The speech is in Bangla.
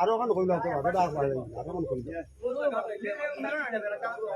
আরো এখন কইলাম আরো এখন কইলাম